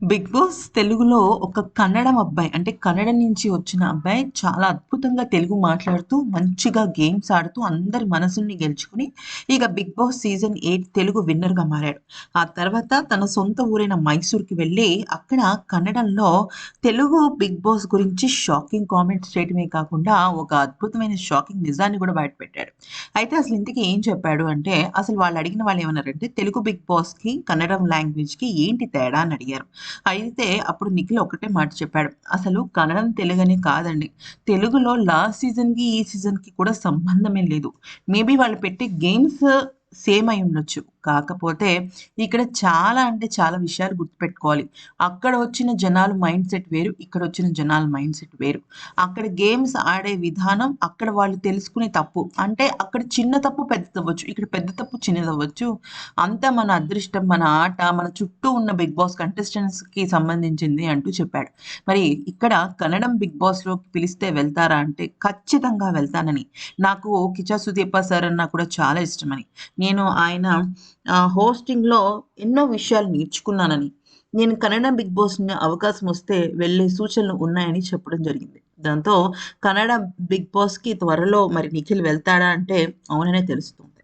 Big boss తెలుగులో ఒక కన్నడం అబ్బాయి అంటే కన్నడ నుంచి వచ్చిన అబ్బాయి చాలా అద్భుతంగా తెలుగు మాట్లాడుతూ మంచిగా గేమ్స్ ఆడుతూ అందరి మనసుల్ని గెలుచుకుని ఇక Bigg Boss season eight Telugu విన్నర్గా మారాడు. ఆ తర్వాత తన సొంత ఊరైన మైసూర్కి వెళ్ళి అక్కడ కన్నడంలో తెలుగు బిగ్ బాస్ గురించి షాకింగ్ కామెంట్స్ చేయడమే కాకుండా ఒక అద్భుతమైన షాకింగ్ నిజాన్ని కూడా బయటపెట్టాడు. అయితే అసలు ఇంతకీ ఏం చెప్పాడు అంటే అసలు వాళ్ళు అడిగిన వాళ్ళు ఏమన్నారంటే తెలుగు బిగ్ బాస్కి కన్నడం లాంగ్వేజ్కి ఏంటి తేడా అని అడిగారు. అయితే అప్పుడు నిఖిల్ ఒకటే మాట చెప్పాడు. అసలు కన్నడం తెలుగనే కాదండి. తెలుగులో లాస్ట్ సీజన్కి ఈ సీజన్కి కూడా సంబంధమే లేదు. మేబీ వాళ్ళు పెట్టే గేమ్స్ సేమ్ అయి ఉండొచ్చు. కాకపోతే ఇక్కడ చాలా అంటే చాలా విషయాలు గుర్తుపెట్టుకోవాలి. అక్కడ వచ్చిన జనాలు మైండ్ సెట్ వేరు ఇక్కడ వచ్చిన జనాల మైండ్ సెట్ వేరు. అక్కడ గేమ్స్ ఆడే విధానం అక్కడ వాళ్ళు తెలుసుకునే తప్పు. అంటే అక్కడ చిన్న తప్పు పెద్ద అవ్వచ్చు ఇక్కడ పెద్ద తప్పు చిన్నది అవ్వచ్చు అంతా మన అదృష్టం మన ఆట మన చుట్టూ ఉన్న బిగ్ బాస్ కంటెస్టెంట్స్కి సంబంధించింది అంటూ చెప్పాడు. మరి ఇక్కడ కన్నడం బిగ్ బాస్లోకి పిలిస్తే వెళ్తారా అంటే ఖచ్చితంగా వెళ్తానని. నాకు కిచా సుదీప సార్ అన్న కూడా చాలా ఇష్టమని. నేను ఆయన హోస్టింగ్లో ఎన్నో విషయాలు నేర్చుకున్నానని. నేను కన్నడ బిగ్ బాస్ అవకాశం వస్తే వెళ్ళే సూచనలు ఉన్నాయని చెప్పడం జరిగింది. దాంతో కన్నడ బిగ్ బాస్కి త్వరలో మరి నిఖిల్ వెళ్తాడా అంటే అవుననే తెలుస్తుంది.